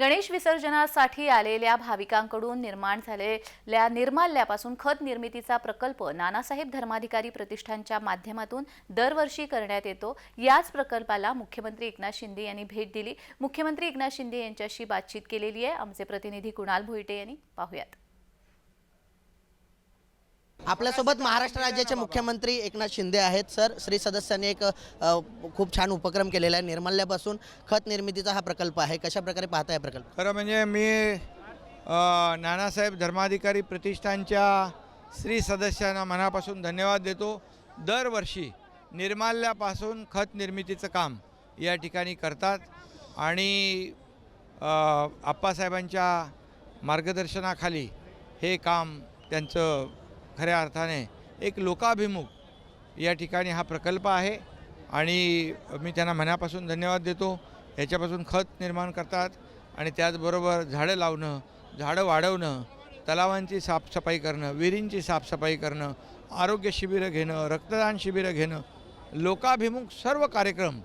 गणेश विसर्जनासाठी आलेल्या भाविकांकडून निर्माण झालेल्या निर्माल्यापासून खत निर्मितीचा प्रकल्प नानासाहेब धर्माधिकारी प्रतिष्ठानच्या माध्यमातून दरवर्षी करण्यात येतो. याच प्रकल्पाला मुख्यमंत्री एकनाथ शिंदे यांनी भेट दिली. मुख्यमंत्री एकनाथ शिंदे यांच्याशी बातचीत केलेली आहे. आमचे प्रतिनिधी कुणाल भोईटे यांनी. पाहुयात. आपल्यासोबत महाराष्ट्र राज्याचे मुख्यमंत्री एकनाथ शिंदे आहेत सर. श्री सदस्यांनी एक खूप छान उपक्रम केलेला आहे निर्मल्यापासून खत निर्मितीचा हा प्रकल्प आहे. कशा प्रकारे पाहता प्रकल्प? खरं म्हणजे मी नानासाहेब धर्माधिकारी प्रतिष्ठानच्या श्री सदस्यांना मनापासून धन्यवाद देतो. दरवर्षी निर्माल्यापासून खत निर्मितीचं काम या ठिकाणी करतात आणि आप्पासाहेबांच्या मार्गदर्शनाखाली हे काम त्यांचं खऱ्या अर्थाने एक लोकाभिमुख या ठिकाणी हा प्रकल्प आहे आणि मी त्यांना मनापासून धन्यवाद देतो. याच्यापासून खत निर्माण करतात आणि त्याचबरोबर झाडं लावणं झाडं वाढवणं तलावांची साफसफाई करणं विहिरींची साफसफाई करणं आरोग्य शिबिरं घेणं रक्तदान शिबिरं घेणं लोकाभिमुख सर्व कार्यक्रम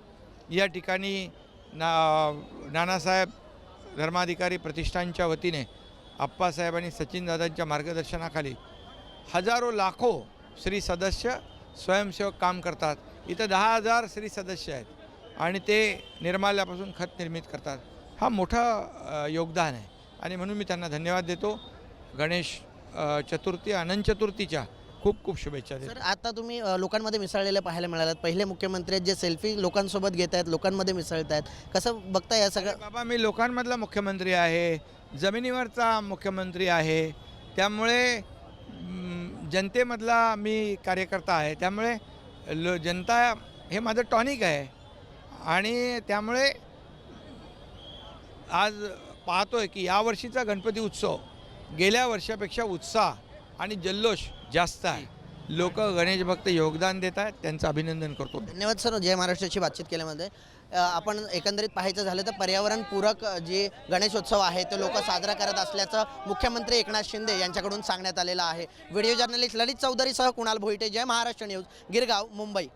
या ठिकाणी ना नानासाहेब धर्माधिकारी प्रतिष्ठानच्या वतीने आप्पासाहेब आणि सचिनदादांच्या मार्गदर्शनाखाली हजारो लाखो श्री सदस्य स्वयंसेवक काम करतात. इथं दहा हजार श्री सदस्य आहेत आणि ते निर्माल्यापासून खत निर्मित करतात. हा मोठा योगदान आहे. आणि म्हणून मी त्यांना धन्यवाद देतो. गणेश चतुर्थी अनंत चतुर्थीच्या खूप खूप शुभेच्छा देतो. सर आता तुम्ही लोकांमध्ये मिसळलेले पाहायला मिळालात पहिले मुख्यमंत्री आहेत जे सेल्फी लोकांसोबत घेत आहेत लोकांमध्ये मिसळत आहेत. कसं बघताय या सगळं? बाबा मी लोकांमधला मुख्यमंत्री आहे. जमिनीवरचा मुख्यमंत्री आहे. त्यामुळे जनतेमधला मी कार्यकर्ता आहे त्यामुळे लो जनता हे माझं टॉनिक आहे. आणि त्यामुळे आज पाहतोय की यावर्षीचा गणपती उत्सव गेल्या वर्षापेक्षा उत्साह आणि जल्लोष जास्त आहे. लोक गणेश भक्त योगदान देत आहेत त्यांचं अभिनंदन करतो. धन्यवाद सर जय महाराष्ट्राची बातचीत केल्यामध्ये. आपण एकंदरीत पाहायचं झालं तर पर्यावरणपूरक जे गणेशोत्सव आहे ते लोक साजरा करत असल्याचं मुख्यमंत्री एकनाथ शिंदे यांच्याकडून सांगण्यात आलेलं आहे. व्हिडिओ जर्नलिस्ट ललित चौधरीसह कुणाल भोईटे जय महाराष्ट्र न्यूज गिरगाव मुंबई.